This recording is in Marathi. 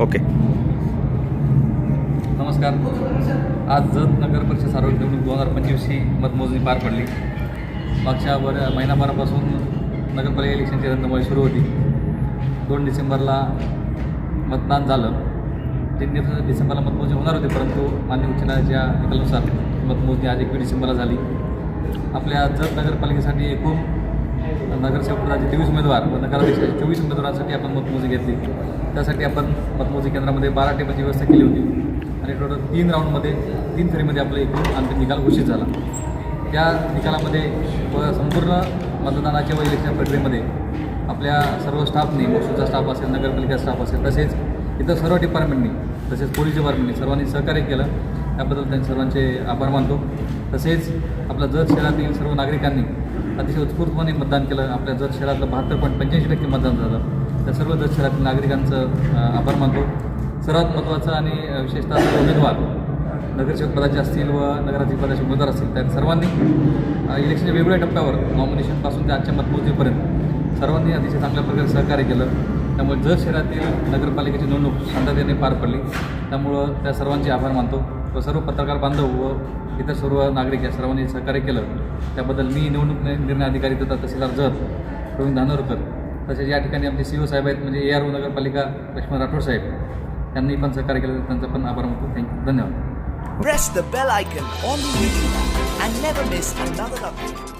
ओके. नमस्कार. आज जत नगर परिषद सार्वजनिक निवडणूक दोन हजार पंचवीसची मतमोजणी पार पडली. मागच्या वर महिनाभरापासून नगरपालिका इलेक्शनची रणधुमाळी सुरू होती. दोन डिसेंबरला मतदान झालं. तीन दिवस डिसेंबरला मतमोजणी होणार होती परंतु मान्य उच्च न्यायालयाच्या निकालानुसार मतमोजणी आज एकवीस डिसेंबरला झाली. आपल्या जत नगरपालिकेसाठी एकूण नगरसेवकपदाचे तेवीस उमेदवार व नगराध्यक्षाचे चोवीस उमेदवारांसाठी आपण मतमोजणी घेतली. त्यासाठी आपण मतमोजणी केंद्रामध्ये बारा टेबलची व्यवस्था केली होती. आणि टोटल तीन राऊंडमध्ये तीन फेरीमध्ये आपलं एकूण अंतिम निकाल घोषित झाला. त्या निकालामध्ये व संपूर्ण मतदानाच्या व इलेक्शन प्रक्रियेमध्ये आपल्या सर्व स्टाफनी महसूलचा स्टाफ असेल नगरपालिका स्टाफ असेल तसेच इतर सर्व डिपार्टमेंटनी तसेच पोलीस डिपार्टमेंटनी सर्वांनी सहकार्य केलं. त्याबद्दल त्यांनी सर्वांचे आभार मानतो. तसेच आपल्या जत शहरातील सर्व नागरिकांनी अतिशय उत्स्फूर्तपणे मतदान केलं. आपल्या जत शहरातलं बहात्तर पॉईंट पंच्याऐंशी टक्के मतदान झालं. त्या सर्व जत शहरातील नागरिकांचं आभार मानतो. सर्वात महत्त्वाचं आणि विशेषतः उमेदवार नगरसेवक पदाचे असतील व नगराध्यक्ष पदाचे उमेदवार असतील त्या सर्वांनी इलेक्शनच्या वेगवेगळ्या टप्प्यावर नॉमिनेशनपासून ते आजच्या मतमोजणीपर्यंत सर्वांनी अतिशय चांगल्या प्रकारे सहकार्य केलं. त्यामुळे जत शहरातील नगरपालिकेची निवडणूक शांततेने पार पडली त्यामुळं त्या सर्वांचे आभार मानतो. व सर्व पत्रकार बांधव व इतर सर्व नागरिक या सर्वांनी सहकार्य केलं. त्याबद्दल मी निवडणूक निर्णय अधिकारी तथा तहसीलदार जत प्रवीण धानोरकर तसेच या ठिकाणी आमचे सी ओ साहेब आहेत म्हणजे ए आर ओ नगरपालिका लक्ष्मण राठोड साहेब त्यांनी पण सहकार्य केलं त्यांचा पण आभार मानतो. थँक्यू धन्यवाद. Press the bell icon on the YouTube and never miss another update.